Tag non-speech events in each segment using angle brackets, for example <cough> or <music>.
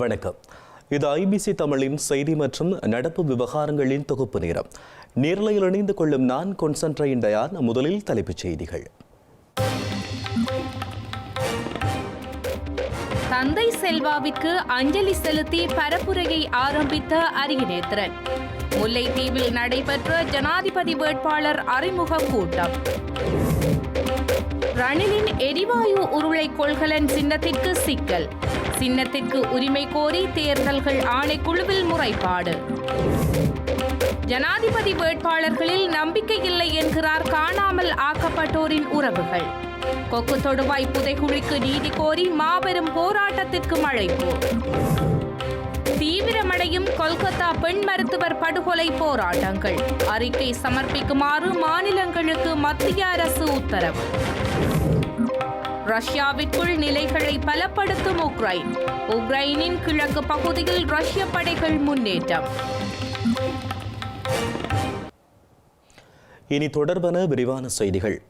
வணக்கம். இது ஐபிசி தமிழின் செய்தி மற்றும் நடப்பு விவகாரங்களின் தொகுப்பு நேரம். நேரலையில் இணைந்து கொள்ளும் நான் கொன்சன்ட்ரைன் டயான் முதலில் தலைப்புச் செய்திகள். தந்தை செல்வாவிற்கு அஞ்சலி செலுத்தி பரப்புரையை ஆரம்பித்த அரியநேத்திரன். முல்லைத்தீவில் நடைபெற்ற ஜனாதிபதி வேட்பாளர் அறிமுக கூட்டம். ரணிலின் எரிவாயு உருளை கொள்கலன் சின்னத்திற்கு சிக்கல். சின்னத்திற்கு உரிமை கோரி தேர்தல்கள் ஆணைக்குழுவில் முறைப்பாடு. ஜனாதிபதி வேட்பாளர்களில் நம்பிக்கை இல்லை என்கிறார் காணாமல் ஆக்கப்பட்டோரின் உறவுகள். கொக்கு தொடுவாய் புதைகுழிக்கு நீதி கோரி மாபெரும் போராட்டத்திற்கு அழைப்பு தீவிரமடையும் கொல்கத்தா பெண் மருத்துவர் படுகொலை போராட்டங்கள். அறிக்கை சமர்ப்பிக்குமாறு மாநிலங்களுக்கு மத்திய அரசு உத்தரவு. ரஷ்யாவிற்குள் நிலைகளை பலப்படுத்தும் உக்ரைன். உக்ரைனின் கிழக்கு பகுதியில் ரஷ்ய படைகள் முன்னேற்றம். இனி தொடர்பான விரிவான செய்திகள்.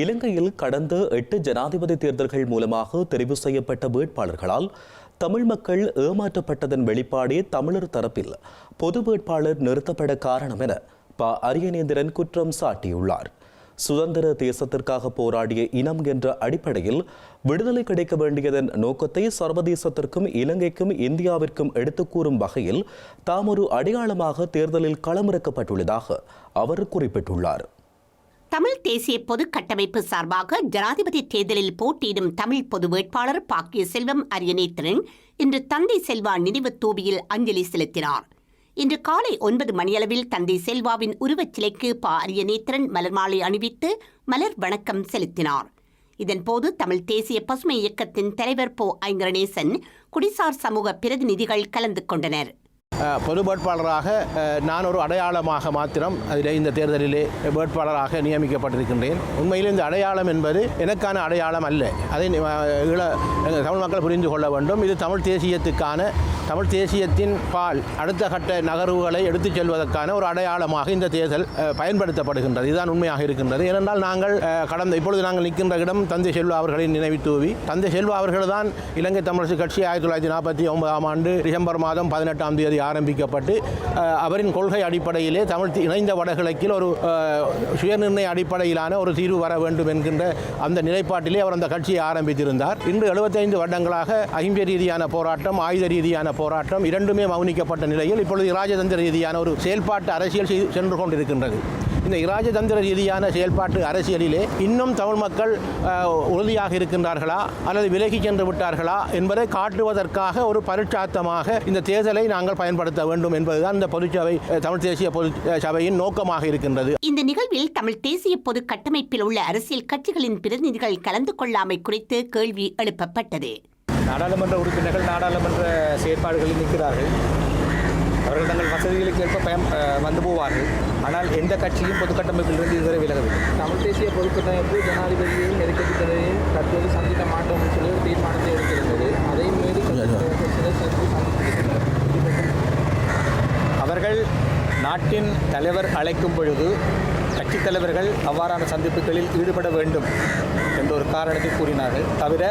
இலங்கையில் கடந்த எட்டு ஜனாதிபதி தேர்தல்கள் மூலமாக தெரிவு செய்யப்பட்ட வேட்பாளர்களால் தமிழ் மக்கள் ஏமாற்றப்பட்டதன் வெளிப்பாடே தமிழர் தரப்பில் பொது வேட்பாளர் நிறுத்தப்பட காரணம் என ப. அரியநேந்திரன் குற்றம் சாட்டியுள்ளார். சுதந்திர தேசத்திற்காக போராடிய இனம் என்ற அடிப்படையில் விடுதலை கிடைக்க வேண்டியதன் நோக்கத்தை சர்வதேசத்திற்கும் இலங்கைக்கும் இந்தியாவிற்கும் எடுத்துக்கூறும் வகையில் தாம் ஒரு அடையாளமாக தேர்தலில் களமிறக்கப்பட்டுள்ளதாக அவர் குறிப்பிட்டுள்ளார். தமிழ் தேசிய பொது கட்டமைப்பு சார்பாக ஜனாதிபதி தேர்தலில் போட்டியிடும் தமிழ் பொது வேட்பாளர் பாக்கிய செல்வம் அரியநேத்திரன் இன்று தந்தை செல்வா நினைவு தூபியில் அஞ்சலி செலுத்தினார். இன்று காலை ஒன்பது மணியளவில் தந்தை செல்வாவின் உருவச் சிலைக்கு பா. அரியநேத்திரன் மலர் மாலை அணிவித்து மலர் வணக்கம் செலுத்தினார். இதன்போது தமிழ் தேசிய பசுமை இயக்கத்தின் தலைவர் போ. ஐங்கரணேசன் குடிசார் சமூக பிரதிநிதிகள் கலந்து கொண்டனர். பொது வேட்பாளராக நான் ஒரு அடையாளமாக மாத்திரம் அதில் இந்த தேர்தலிலே வேட்பாளராக நியமிக்கப்பட்டிருக்கின்றேன். உண்மையில் இந்த அடையாளம் என்பது எனக்கான அடையாளம் அல்ல. அதை ஈழ தமிழ் மக்கள் புரிந்து கொள்ள வேண்டும். இது தமிழ் தேசியத்துக்கான தமிழ் தேசியத்தின் பால் அடுத்த கட்ட நகர்வுகளை எடுத்துச் செல்வதற்கான ஒரு அடையாளமாக இந்த தேர்தல் பயன்படுத்தப்படுகின்றது. இதுதான் உண்மையாக இருக்கின்றது. ஏனென்றால் நாங்கள் கடந்த இப்பொழுது நாங்கள் நிற்கின்ற இடம் தந்தை செல்வா அவர்களின் நினைவு தூவி. தந்தை செல்வா அவர்கள் தான் இலங்கை தமிழரசு கட்சி ஆயிரத்தி தொள்ளாயிரத்தி நாற்பத்தி ஒன்பதாம் ஆண்டு டிசம்பர் மாதம் பதினெட்டாம் தேதி ஆரம்பிக்கப்பட்டு அவரின் கொள்கை அடிப்படையிலே தமிழ் இணைந்த வடகிழக்கில் ஒரு சுயநிர்ணய அடிப்படையிலான ஒரு தீர்வு வர வேண்டும் என்கின்ற அந்த நிலைப்பாட்டிலே அவர் அந்த கட்சியை ஆரம்பித்திருந்தார். இன்று 75 வருடங்களாக அகிம்சை ரீதியான போராட்டம் ஆயுத ரீதியான போராட்டம் இரண்டுமே மௌனிக்கப்பட்ட நிலையில் இப்பொழுது இராஜதந்திர ரீதியான ஒரு செயல்பாட்டு அரசியல் செய்து- சென்று கொண்டிருக்கின்றது. இந்த இராஜதந்திர ரீதியான செயல்பாட்டு அரசியலிலே இன்னும் தமிழ் மக்கள் உறுதியாக இருக்கின்றார்களா? அல்லது விலகி சென்று விட்டார்களா? என்பதை காட்டுவதற்காக ஒரு பரிட்சாத்தமாக இந்த தேர்தலை நாங்கள் பயன்படுத்த வேண்டும் என்பதுதான் இந்த பொதுச்சபை தமிழ் தேசிய பொது சபையின் நோக்கமாக இருக்கின்றது. இந்த நிகழ்வில் தமிழ் தேசிய பொது கட்டமைப்பில் உள்ள அரசியல் கட்சிகளின் பிரதிநிதிகள் கலந்து கொள்ளாமை குறித்து கேள்வி எழுப்பப்பட்டது. நாடாளுமன்ற உறுப்பினர்கள் நாடாளுமன்ற செயற்பாடுகளில் நிற்கிறார்கள். அவர்கள் தங்கள் வசதிகளுக்கு ஏற்ப பயம் வந்து போவார்கள். ஆனால் எந்த கட்சியும் பொது கட்டமைப்பிலிருந்து இதுவரை விலகவில்லை. தமிழ் தேசிய பொதுக்கட்டமைப்பு ஜனாதிபதியையும் நெருக்கடித்தலையும் தற்போது சந்திக்க மாட்டோம் என்று சொல்லி ஒரு தீர்மானத்தை எடுத்திருந்தது. அதை <laughs> சந்தித்திருக்கிறார் அவர்கள் நாட்டின் தலைவர் அழைக்கும் பொழுது கட்சித் தலைவர்கள் அவ்வாறான சந்திப்புகளில் ஈடுபட வேண்டும் என்ற ஒரு காரணத்தை கூறினார்கள். தவிர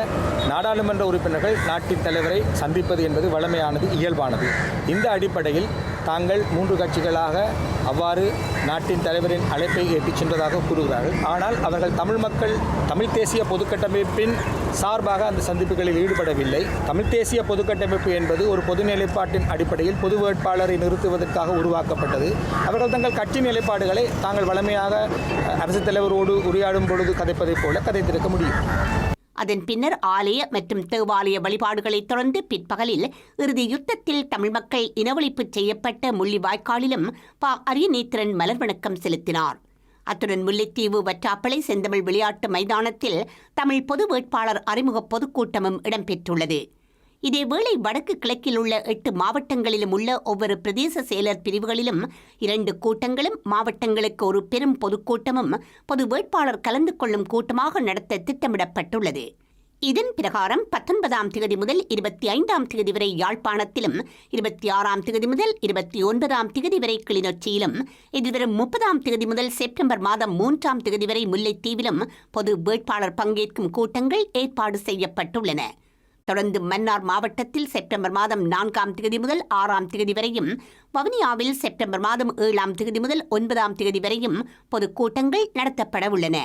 நாடாளுமன்ற உறுப்பினர்கள் நாட்டின் தலைவரை சந்திப்பது என்பது வழமையானது இயல்பானது. இந்த அடிப்படையில் தாங்கள் மூன்று கட்சிகளாக அவ்வாறு நாட்டின் தலைவரின் அழைப்பை ஏற்றிச் சென்றதாக கூறுகிறார்கள். ஆனால் அவர்கள் தமிழ் மக்கள் தமிழ் தேசிய பொதுக்கட்டமைப்பின் சார்பாக அந்த சந்திப்புகளில் ஈடுபடவில்லை. தமிழ் தேசிய பொதுக்கட்டமைப்பு என்பது ஒரு பொது நிலைப்பாட்டின் அடிப்படையில் பொது வேட்பாளரை நிறுத்துவதற்காக உருவாக்கப்பட்டது. அவர்கள் தங்கள் கட்சி நிலைப்பாடுகளை தாங்கள் வளமையாக அரசு அரசுத் தலைவரோடு உரையாடும் பொழுது கதைப்பதைப் போல கதைத்திருக்க முடியும். அதன் பின்னர் ஆலய மற்றும் தேவாலய வழிபாடுகளைத் தொடர்ந்து பிற்பகலில் இறுதி யுத்தத்தில் தமிழ் மக்கள் இனவழிப்பு செய்யப்பட்ட முள்ளிவாய்க்காலிலும் ப. அரியநேத்திரன் மலர் வணக்கம் செலுத்தினார். அத்துடன் முல்லைத்தீவு வற்றாப்பளை செந்தமிழ் விளையாட்டு மைதானத்தில் தமிழ் பொது வேட்பாளர் அறிமுக பொதுக்கூட்டமும் இடம்பெற்றுள்ளது. இதேவேளை வடக்கு கிழக்கில் உள்ள எட்டு மாவட்டங்களிலும் உள்ள ஒவ்வொரு பிரதேச செயலர் பிரிவுகளிலும் இரண்டு கூட்டங்களும் மாவட்டங்களுக்கு ஒரு பெரும் பொதுக்கூட்டமும் பொது வேட்பாளர் கலந்து கொள்ளும் கூட்டமாக நடத்த திட்டமிடப்பட்டுள்ளது. இதன் பிரகாரம் பத்தொன்பதாம் தேதி முதல் இருபத்தி ஐந்தாம் தேதி வரை யாழ்ப்பாணத்திலும் இருபத்தி ஆறாம் தேதி முதல் இருபத்தி ஒன்பதாம் தேதி வரை கிளிநொச்சியிலும் எதிர்வரும் முப்பதாம் தேதி முதல் செப்டம்பர் மாதம் மூன்றாம் தேதி வரை முல்லைத்தீவிலும் பொது வேட்பாளர் பங்கேற்கும் கூட்டங்கள் ஏற்பாடு செய்யப்பட்டுள்ளன. தொடர்ந்து மன்னார் மாவட்டத்தில் செப்டம்பர் மாதம் நான்காம் தேதி முதல் ஆறாம் தேதி வரையும் வவுனியாவில் செப்டம்பர் மாதம் ஏழாம் தேதி முதல் ஒன்பதாம் தேதி வரையும் பொதுக்கூட்டங்கள் நடத்தப்பட உள்ளன.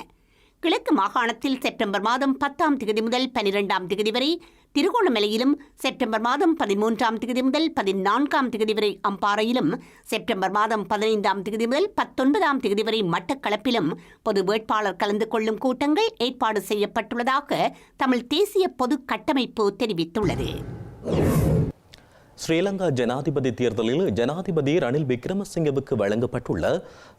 கிழக்கு மாகாணத்தில் செப்டம்பர் மாதம் பத்தாம் தேதி முதல் பனிரெண்டாம் தேதி வரை திருகோணமலையிலும் செப்டம்பர் மாதம் பதிமூன்றாம் தேதி முதல் பதினான்காம் தேதி வரை அம்பாறையிலும் செப்டம்பர் மாதம் பதினைந்தாம் தேதி முதல் பத்தொன்பதாம் தேதி வரை மட்டக்களப்பிலும் பொது வேட்பாளர் கலந்து கொள்ளும் கூட்டங்கள் ஏற்பாடு செய்யப்பட்டுள்ளதாக தமிழ் தேசிய பொது கட்டமைப்பு தெரிவித்துள்ளது. ஸ்ரீலங்கா ஜனாதிபதி தேர்தலில் ஜனாதிபதி ரணில் விக்ரமசிங்கவுக்கு வழங்கப்பட்டுள்ள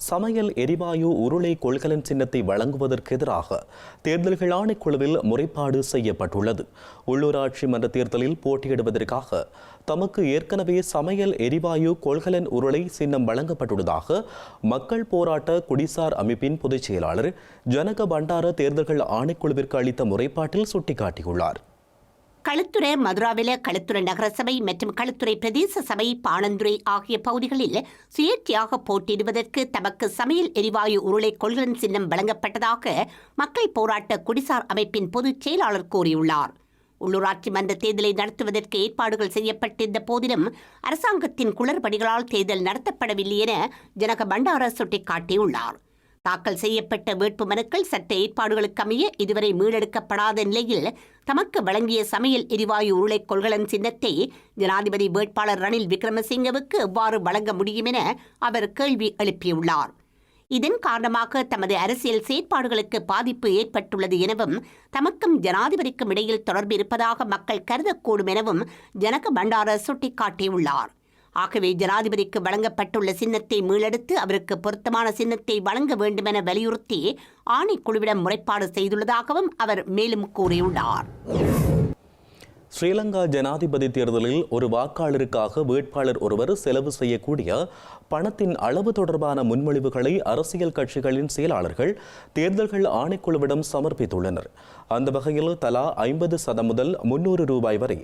சமையல் எரிவாயு உருளை கொள்கலன் சின்னத்தை வழங்குவதற்கு எதிராக தேர்தல்கள் ஆணைக்குழுவில் முறைப்பாடு செய்யப்பட்டுள்ளது. உள்ளூராட்சி மன்ற தேர்தலில் போட்டியிடுவதற்காக தமக்கு ஏற்கனவே சமையல் எரிவாயு கொள்கலன் உருளை சின்னம் வழங்கப்பட்டுள்ளதாக மக்கள் போராட்ட குடிசார் அமைப்பின் பொதுச் செயலாளர் ஜனக பண்டார தேர்தல்கள் ஆணைக்குழுவிற்கு அளித்த முறைப்பாட்டில் சுட்டிக்காட்டியுள்ளார். களுத்துறை மதுராவில களுத்துறை நகரசபை மற்றும் களுத்துறை பிரதேச சபை பாணந்துறை ஆகிய பகுதிகளில் சுயேட்சையாக போட்டியிடுவதற்கு தமக்கு சமையல் எரிவாயு உருளை கொள்கலன் சின்னம் வழங்கப்பட்டதாக மக்கள் போராட்ட குடிசார் அமைப்பின் பொதுச் செயலாளர் கூறியுள்ளார். உள்ளூராட்சி மன்ற தேர்தலை நடத்துவதற்கு ஏற்பாடுகள் செய்யப்பட்டிருந்த போதிலும் அரசாங்கத்தின் குளறுபடிகளால் தேர்தல் நடத்தப்படவில்லை என ஜனக பண்டார சுட்டிக்காட்டியுள்ளார். தாக்கல் செய்யப்பட்ட வேட்பு மனுக்கள் சட்ட ஏற்பாடுகளுக்கு அமைய இதுவரை மீளெடுக்கப்படாத நிலையில் தமக்கு வழங்கிய சமையல் எரிவாயு உருளை கொள்கலன் சின்னத்தை ஜனாதிபதி வேட்பாளர் ரணில் விக்ரமசிங்கவுக்கு எவ்வாறு வழங்க முடியும் என அவர் கேள்வி எழுப்பியுள்ளார். இதன் காரணமாக தமது அரசியல் செயற்பாடுகளுக்கு பாதிப்பு ஏற்பட்டுள்ளது எனவும் தமக்கும் ஜனாதிபதிக்கும் இடையில் தொடர்பு இருப்பதாக மக்கள் கருதக்கூடும் எனவும் ஜனக பண்டார சுட்டிக்காட்டியுள்ளார். ஆகவே ஜனாதிபதிக்கு வழங்கப்பட்டுள்ள சின்னத்தை மீளெடுத்து அவருக்கு பொருத்தமான சின்னத்தை வழங்க வேண்டுமென வலியுறுத்தி ஆணைக்குழுவிடம் முறைப்பாடு செய்துள்ளதாகவும் அவர் மேலும் கூறியுள்ளார். ஸ்ரீலங்கா ஜனாதிபதி தேர்தலில் ஒரு வாக்காளருக்காக வேட்பாளர் ஒருவர் செலவு செய்யக்கூடிய பணத்தின் அளவு தொடர்பான முன்மொழிவுகளை அரசியல் கட்சிகளின் செயலாளர்கள் தேர்தல்கள் ஆணைக்குழுவிடம் சமர்ப்பித்துள்ளனர். அந்த வகையில் தலா ஐம்பது சதம் முதல் முன்னூறு ரூபாய் வரை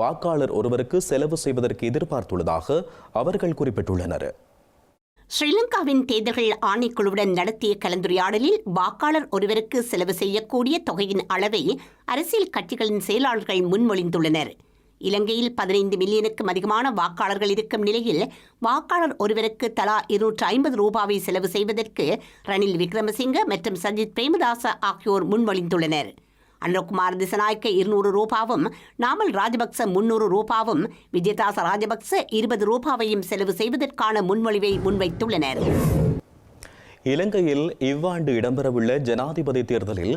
வாக்காளர் ஒருவருக்கு செலவு செய்வதற்கு எதிர்பார்த்துள்ளதாக அவர்கள் குறிப்பிட்டுள்ளனர். ஸ்ரீலங்காவின் தேர்தல்கள் ஆணைக்குழுவுடன் நடத்திய கலந்துரையாடலில் வாக்காளர் ஒருவருக்கு செலவு செய்யக்கூடிய தொகையின் அளவை அரசியல் கட்சிகளின் செயலாளர்கள் முன்மொழிந்துள்ளனர். இலங்கையில் பதினைந்து மில்லியனுக்கும் அதிகமான வாக்காளர்கள் இருக்கும் நிலையில் வாக்காளர் ஒருவருக்கு தலா இருநூற்று ஐம்பது ரூபாவை செலவு செய்வதற்கு ரணில் விக்ரமசிங்க மற்றும் சஜித் பிரேமதாச ஆகியோர் முன்மொழிந்துள்ளனர். அனுரகுமார் திசநாயக்க இருநூறு ரூபாவும் நாமல் ராஜபக்ச முன்னூறு ரூபாவும் விஜயதாச ராஜபக்ச இருபது ரூபாவையும் செலவு செய்வதற்கான முன்மொழிவை முன்வைத்துள்ளனர் இலங்கையில் இவ்வாண்டு இடம்பெறவுள்ள ஜனாதிபதி தேர்தலில்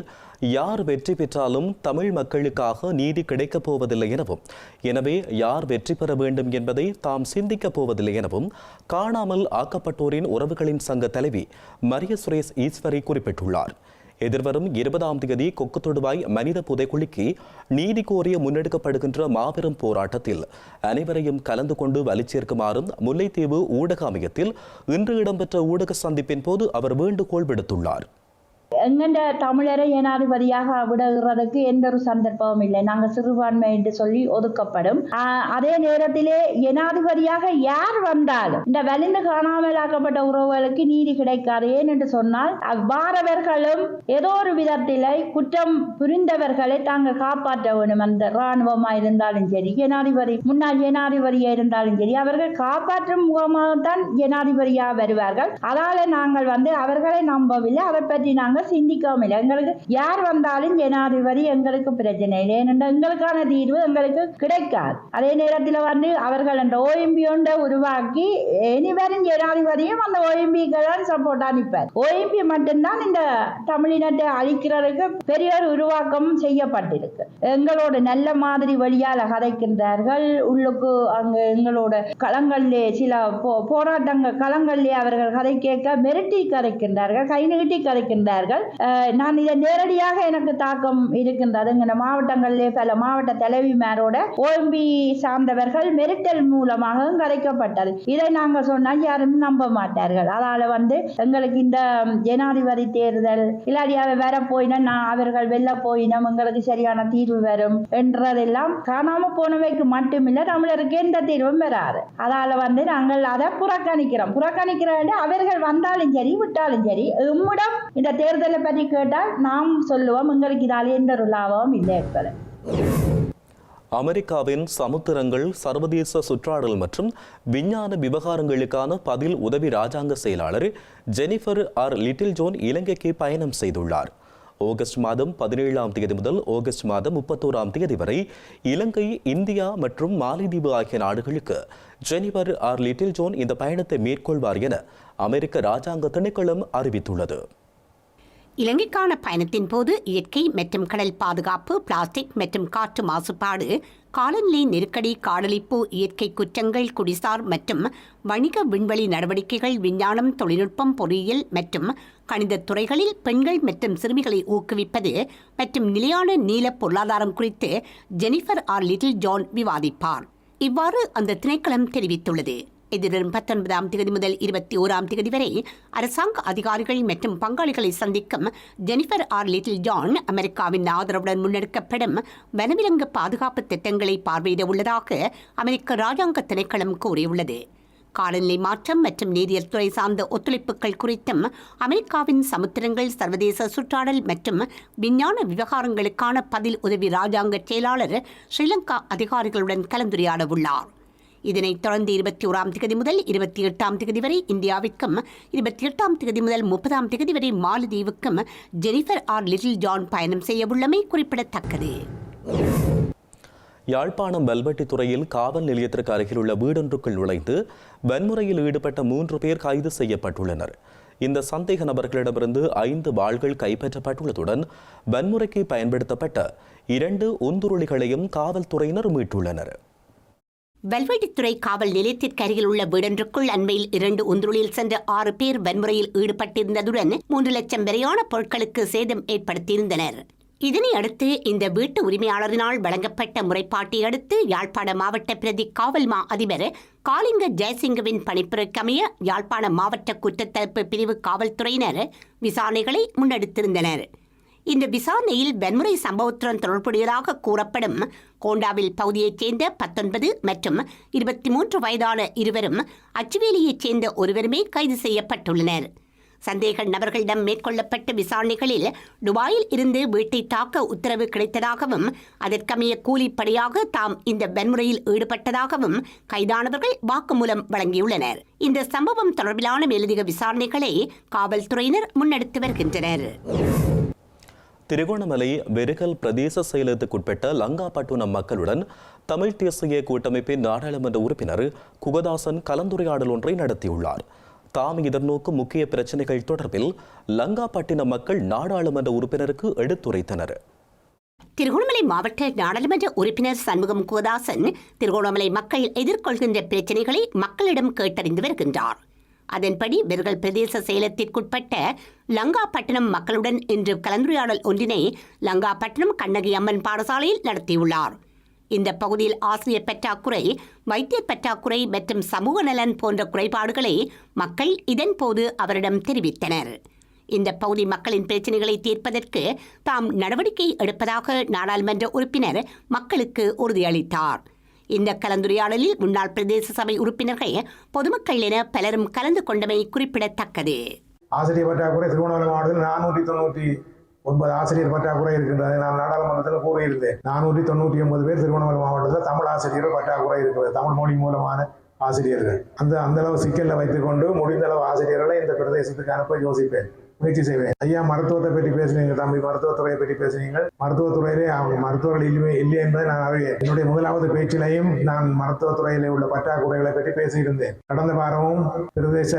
யார் வெற்றி பெற்றாலும் தமிழ் மக்களுக்காக நீதி கிடைக்கப் போவதில்லை எனவும் எனவே யார் வெற்றி பெற வேண்டும் என்பதை தாம் சிந்திக்கப் போவதில்லை எனவும் காணாமல் ஆக்கப்பட்டோரின் உறவுகளின் சங்க தலைவி மரிய சுரேஷ் ஈஸ்வரி குறிப்பிட்டுள்ளார் எதிர்வரும் இருபதாம் தேதி கொக்கு தொடுவாய் மனித புதைக்குழிக்கு நீதி கோரிய முன்னெடுக்கப்படுகின்ற மாபெரும் போராட்டத்தில் அனைவரையும் கலந்து கொண்டு வலிச்சேர்க்குமாறும் முல்லைத்தீவு ஊடக அமையத்தில் இன்று இடம்பெற்ற ஊடக சந்திப்பின் போது அவர் வேண்டுகோள் விடுத்துள்ளார். எங்கண்ட தமிழரை ஏனாதிபதியாக விடுகிறதுக்கு எந்த ஒரு சந்தர்ப்பமும் இல்லை. நாங்கள் சிறுபான்மை என்று சொல்லி ஒதுக்கப்படும். அதே நேரத்திலே ஜனாதிபதியாக யார் வந்தாலும் இந்த வலிந்து காணாமலாக்கப்பட்ட உறவுகளுக்கு நீதி கிடைக்காது. ஏன் என்று சொன்னால் அவ்வாறவர்களும் ஏதோ ஒரு விதத்திலே குற்றம் புரிந்தவர்களை தாங்கள் காப்பாற்ற வேண்டும். அந்த இராணுவமா இருந்தாலும் சரி ஜனாதிபதி முன்னாள் ஜனாதிபதியா இருந்தாலும் சரி அவர்கள் காப்பாற்றும் முகமாகத்தான் ஜனாதிபதியாக வருவார்கள். அதால நாங்கள் வந்து அவர்களை நம்பவில்லை. அதை பற்றி நாங்கள் சிந்திக்கவும் இல்லை எங்களுக்கு யார் வந்தாலும் ஜனாதிபதி எங்களுக்கு பிரச்சனை இல்லை ஏனென்றால் எங்களுக்கான தீர்வு எங்களுக்கு கிடைக்காது அதே நேரத்தில் வந்து அவர்கள் அந்த ஓஎம்பி ஒன்றை உருவாக்கி இனி வரும் ஜனாதிபதியும் அந்த ஓஎம்பிக்கு தான் சப்போர்ட் அனுப்பார் ஓஎம்பி மட்டும்தான் இந்த தமிழினத்தை அழிக்கிறதுக்கு பெரிய ஒரு உருவாக்கமும் செய்யப்பட்டிருக்கு எங்களோட நல்ல மாதிரி வழியால் கதைக்கின்றார்கள் உள்ளுக்கு அங்கு எங்களோட களங்களிலே சில போ போராட்டங்கள் களங்களிலே அவர்கள் கதை கேட்க மிரட்டி கதைக்கின்றார்கள் கை நீட்டி கதைக்கின்றார்கள் இருக்கிறார்கள் நான் இதை நேரடியாக எனக்கு தாக்கம் இருக்கின்றது. இந்த மாவட்டங்களிலே பல மாவட்ட தலைவிமாரோட ஓஎம்பி சார்ந்தவர்கள் மெரிட்டல் மூலமாக கரைக்கப்பட்டது. இதை நாங்கள் சொன்னால் யாரும் நம்ப மாட்டார்கள். அதால வந்து எங்களுக்கு இந்த ஜனாதிபதி தேர்தல் இல்லாடி அவர் வர போயினா நான் அவர்கள் வெளில போயினோம் எங்களுக்கு சரியான தீர்வு வரும் என்றதெல்லாம் காணாம போனவைக்கு மட்டுமில்லை தமிழருக்கு எந்த தீர்வும் வராது. அதால வந்து நாங்கள் அதை புறக்கணிக்கிறோம். புறக்கணிக்கிறோம் அவர்கள் வந்தாலும் சரி விட்டாலும் சரி எம்மிடம் இந்த தேர்தல் தேர்தலை பற்றி கேட்டால் நாம் சொல்லுவோம் எங்களுக்கு இதால் எந்த ருளாவும் இல்லை என்பது. அமெரிக்காவின் சமுத்திரங்கள் சர்வதேச சுற்றாடல் மற்றும் விஞ்ஞான விவகாரங்களுக்கான பதில் உதவி ராஜாங்க செயலாளர் ஜெனிஃபர் ஆர் லிட்டில் ஜோன் இலங்கைக்கு பயணம் செய்துள்ளார். ஆகஸ்ட் மாதம் பதினேழாம் தேதி முதல் ஆகஸ்ட் மாதம் முப்பத்தோராம் தேதி வரை இலங்கை இந்தியா மற்றும் மாலைதீவு ஆகிய நாடுகளுக்கு ஜெனிஃபர் ஆர் லிட்டில் ஜோன் இந்த பயணத்தை மேற்கொள்வார் என அமெரிக்க ராஜாங்க திணைக்களம் அறிவித்துள்ளது. இலங்கைக்கான பயணத்தின் போது இயற்கை மற்றும் கடல் பாதுகாப்பு பிளாஸ்டிக் மற்றும் காற்று மாசுபாடு காலநிலை நெருக்கடி காடழிப்பு இயற்கை குற்றங்கள் குடிசார் மற்றும் வணிக விண்வெளி நடவடிக்கைகள் விஞ்ஞானம் தொழில்நுட்பம் பொறியியல் மற்றும் கணிதத் துறைகளில் பெண்கள் மற்றும் சிறுமிகளை ஊக்குவிப்பது மற்றும் நிலையான நீல பொருளாதாரம் குறித்து ஜெனிஃபர் ஆர் லிட்டில் ஜான் விவாதிப்பார். இவ்வாறு அந்த திணைக்களம் தெரிவித்துள்ளது. எதிர்வரும் பத்தொன்பதாம் தேதி முதல் இருபத்தி ஓராம் தேதி வரை அரசாங்க அதிகாரிகள் மற்றும் பங்காளிகளை சந்திக்கும் ஜெனிஃபர் ஆர் லிட்டில் ஜான் அமெரிக்காவின் ஆதரவுடன் முன்னெடுக்கப்படும் வனவிலங்கு பாதுகாப்பு திட்டங்களை பார்வையிட உள்ளதாக அமெரிக்க ராஜாங்க திணைக்களம் கூறியுள்ளது. காலநிலை மாற்றம் மற்றும் நீரியல் துறை சார்ந்த ஒத்துழைப்புகள் குறித்தும் அமெரிக்காவின் சமுத்திரங்கள் சர்வதேச சுற்றாடல் மற்றும் விஞ்ஞான விவகாரங்களுக்கான பதில் உதவி ராஜாங்க செயலாளர் ஸ்ரீலங்கா அதிகாரிகளுடன் கலந்துரையாட உள்ளார் இதனைத் தொடர்ந்து இருபத்தி ஓராம் திகதி முதல் இருபத்தி எட்டாம் திகதி வரை இந்தியாவிற்கும் இருபத்தி எட்டாம் திகதி முதல் முப்பதாம் திகதி வரை மாலத்தீவுக்கும் ஜெனிஃபர் ஆர் லிட்டில் ஜான் பயணம் செய்யவுள்ளமை குறிப்பிடத்தக்கது. யாழ்ப்பாணம் வல்வெட்டித்துறையில் காவல் நிலையத்திற்கு அருகிலுள்ள வீடொன்றுக்குள் நுழைந்து வன்முறையில் ஈடுபட்ட மூன்று பேர் கைது செய்யப்பட்டுள்ளனர். இந்த சந்தேக நபர்களிடமிருந்து ஐந்து வாள்கள் கைப்பற்றப்பட்டுள்ளதுடன் வன்முறைக்கு பயன்படுத்தப்பட்ட இரண்டு உந்துருளிகளையும் காவல்துறையினர் மீட்டுள்ளனர். வெல்வெட்டித்துறை காவல் நிலையத்திற்கு அருகில் உள்ள வீடொன்றுக்குள் அண்மையில் இரண்டு ஒன்றுளில் சென்ற ஆறு பேர் வன்முறையில் ஈடுபட்டிருந்ததுடன் மூன்று லட்சம் வரையான பொருட்களுக்கு சேதம் ஏற்படுத்தியிருந்தனர். இதனை அடுத்து இந்த வீட்டு உரிமையாளரினால் வழங்கப்பட்ட முறைப்பாட்டை அடுத்து யாழ்ப்பாண மாவட்ட பிரதி காவல் மா அதிபர் காலிங்க ஜெயசிங்கவின் பணிப்புரைக்கமைய யாழ்ப்பாண மாவட்ட குற்றத்தடுப்பு பிரிவு காவல்துறையினர் விசாரணைகளை முன்னெடுத்திருந்தனர். இந்த விசாரணையில் வன்முறை சம்பவத்துடன் தொடர்புடையதாக கூறப்படும் கோண்டாவில் பகுதியைச் சேர்ந்த பத்தொன்பது மற்றும் இருபத்தி மூன்று வயதான இருவரும் அச்சுவேலியைச் சேர்ந்த ஒருவருமே கைது செய்யப்பட்டுள்ளனர். சந்தேக நபர்களிடம் மேற்கொள்ளப்பட்ட விசாரணைகளில் துபாயில் இருந்து வீட்டை தாக்க உத்தரவு கிடைத்ததாகவும் அதற்கமைய கூலிப்படையாக தாம் இந்த வன்முறையில் ஈடுபட்டதாகவும் கைதானவர்கள் வாக்குமூலம் வழங்கியுள்ளனர். இந்த சம்பவம் தொடர்பிலான மேலதிக விசாரணைகளை காவல்துறையினர் முன்னெடுத்து வருகின்றனர். திருகோணமலை வெறுகல் பிரதேச செயலகத்துக்குட்பட்ட லங்காபட்டுனம் மக்களுடன் தமிழ் தேசிய கூட்டமைப்பின் நாடாளுமன்ற உறுப்பினர் குகதாசன் கலந்துரையாடல் ஒன்றை நடத்தியுள்ளார். தாம் எதிர்நோக்கும் முக்கிய பிரச்சனைகள் தொடர்பில் லங்காபட்டினம் மக்கள் நாடாளுமன்ற உறுப்பினருக்கு எடுத்துரைத்தனர். திருகோணமலை மாவட்ட நாடாளுமன்ற உறுப்பினர் சண்முகம் கோதாசன் திருகோணமலை மக்கள் எதிர்கொள்கின்ற பிரச்சனைகளை மக்களிடம் கேட்டறிந்து வருகின்றார். அதன்படி இவர்கள் பிரதேச செயலத்திற்குட்பட்ட லங்காப்பட்டினம் மக்களுடன் இன்று கலந்துரையாடல் ஒன்றினை லங்காப்பட்டினம் கண்ணகி அம்மன் பாடசாலையில் நடத்தியுள்ளார். இந்த பகுதியில் ஆசிரியர் பற்றாக்குறை வைத்திய பற்றாக்குறை மற்றும் சமூக நலன் போன்ற குறைபாடுகளை மக்கள் இதன்போது அவரிடம் தெரிவித்தனர். இந்த பகுதி மக்களின் பிரச்சனைகளை தீர்ப்பதற்கு தாம் நடவடிக்கை எடுப்பதாக நாடாளுமன்ற உறுப்பினர் மக்களுக்கு உறுதியளித்தார். இந்த கலந்துரையாடலில் முன்னாள் பிரதேச சபை உறுப்பினர்கள் பொதுமக்கள் என பலரும் கலந்து கொண்டமை குறிப்பிடத்தக்கது. ஆசிரியர் பற்றாக்குறை திருவண்ணாமலை மாவட்டத்தில் நானூற்றி தொண்ணூற்றி ஒன்பது ஆசிரியர் பற்றாக்குறை இருக்கின்றது. நான் நாடாளுமன்றத்தில் கூறியிருந்தேன். நானூற்றி தொண்ணூற்றி ஒன்பது பேர் திருவண்ணாமலை மாவட்டத்தில் தமிழ் ஆசிரியர்கள் பற்றாக்குறை இருக்கிறது. தமிழ் மொழி மூலமான ஆசிரியர்கள். அந்த அந்த அளவு சிக்கலில் வைத்துக்கொண்டு முடிந்த அளவு ஆசிரியர்களை இந்த பிரதேசத்துக்கு அனுப்ப யோசிப்பேன். முயற்சி செய்வேன். ஐயா மருத்துவத்தை பற்றி பேசுனீங்க தம்பி. மருத்துவத்துறையை பற்றி பேசுனீங்க. மருத்துவத்துறையிலே அவங்க மருத்துவர்கள் இல்லையே இல்லை என்பதை நான் அறிவேன். என்னுடைய முதலாவது பேச்சிலையும் நான் மருத்துவத்துறையிலே உள்ள பற்றாக்குறைகளை பற்றி பேசியிருந்தேன். கடந்த வாரமும் பிரதேச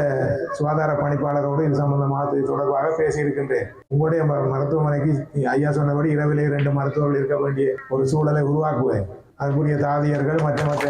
சுகாதார பணிப்பாளரோடு இது சம்பந்தமாக இது தொடர்பாக பேசியிருக்கின்றேன். உங்களுடைய மருத்துவமனைக்கு ஐயா சொன்னபடி இரவிலே இரண்டு மருத்துவர்கள் இருக்க வேண்டிய ஒரு சூழலை உருவாக்குவேன். அதுக்குரிய தாதியர்கள் மற்ற மற்ற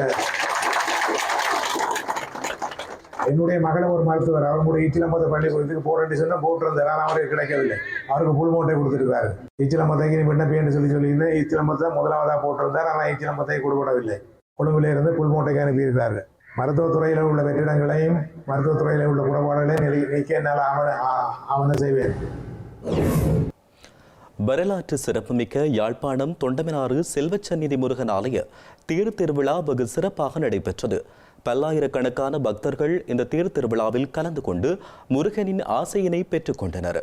என்னுடைய மகனும் ஒரு மருத்துவர் அவருடைய இச்சிலம்பத பள்ளிக்கூடத்துக்கு போராட்டி சொன்னால் போட்டிருந்தார் ஆனால் அவருக்கு கிடைக்கவில்லை. அவருக்கு புல் மூட்டை கொடுத்துருக்காரு. ஈச்சிலம்பத்தைக்கு நீ விண்ணப்பின்னு சொல்லி சொல்லியிருந்தேன். இச்சிலம்பத்தை முதலாவதாக போட்டிருந்தார். ஆனால் இச்சிலம்பத்தை கொடுபடவில்லை கொழும்புல இருந்து புல் மூட்டைக்கு அனுப்பியிருக்காரு. மருத்துவத்துறையில் உள்ள வெற்றிடங்களையும் மருத்துவத்துறையில் உள்ள குறைபாடுகளையும் நீ- நீக்க என்னால் ஆவண செய்வேன். வரலாற்று சிறப்புமிக்க யாழ்ப்பாணம் தொண்டமனாறு செல்வச்சந்நிதி முருகன் ஆலய தேர் திருவிழா வெகு சிறப்பாக நடைபெற்றது. பல்லாயிரக்கணக்கான பக்தர்கள் இந்த தேர் திருவிழாவில் கலந்து கொண்டு முருகனின் ஆசையினை பெற்றுக்கொண்டனர்.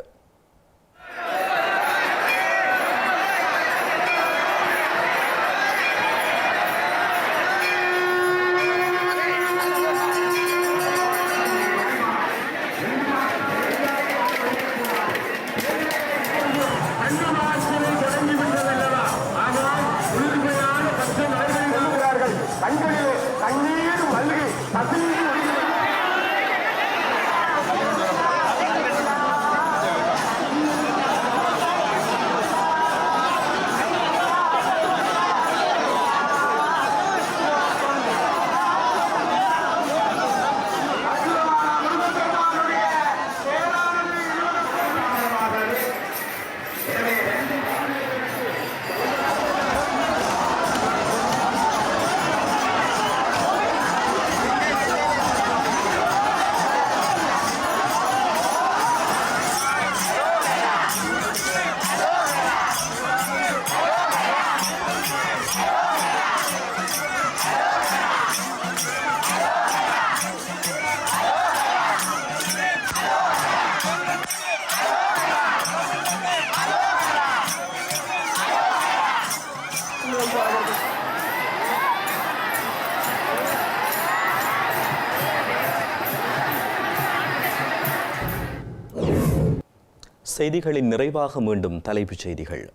செய்திகளின் நிறைவாக மீண்டும் தலைப்புச் செய்திகள்.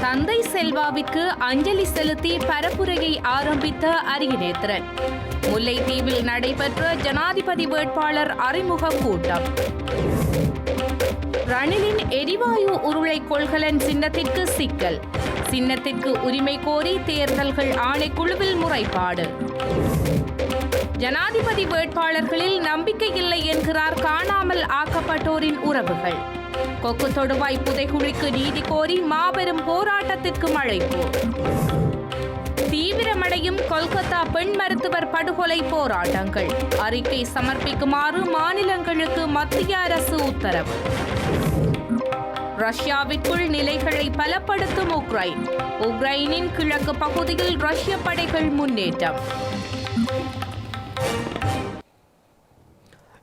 தந்தை செல்வாவிற்கு அஞ்சலி செலுத்தி பரப்புரையை ஆரம்பித்த அரியநேத்திரன் முல்லைத்தீவில் நடைபெற்ற ஜனாதிபதி வேட்பாளர் அறிமுக கூட்டம். ரணிலின் எரிவாயு உருளை கொள்கலன் சின்னத்திற்கு சிக்கல். சின்னத்திற்கு உரிமை கோரி தேர்தல்கள் ஆணைக்குழுவில் முறைப்பாடு. ஜனாதிபதி வேட்பாளர்களில் நம்பிக்கை இல்லை என்கிறார் காணாமல் ஆக்கப்பட்டோரின் உறவுகள். கொக்கு தொடுவாய் புதைகுழிக்கு நீதி கோரி மாபெரும் போராட்டத்திற்கு மழை தீவிரமடையும் கொல்கத்தா பெண் மருத்துவர் படுகொலை போராட்டங்கள். அறிக்கை சமர்ப்பிக்குமாறு மாநிலங்களுக்கு மத்திய அரசு உத்தரவு. ரஷ்யாவிற்குள் நிலைகளை பலப்படுத்தும் உக்ரைன். உக்ரைனின் கிழக்கு பகுதியில் ரஷ்ய படைகள் முன்னேற்றம்.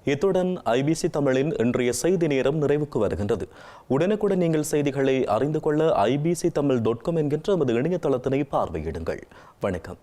இத்துடன் ஐபிசி தமிழின் இன்றைய செய்தி நேரம் நிறைவுக்கு வருகின்றது. உடனுக்குடன் நீங்கள் செய்திகளை அறிந்து கொள்ள ஐபிசி தமிழ் டாட் காம் என்கின்ற நமது இணையதளத்தினை பார்வையிடுங்கள். வணக்கம்.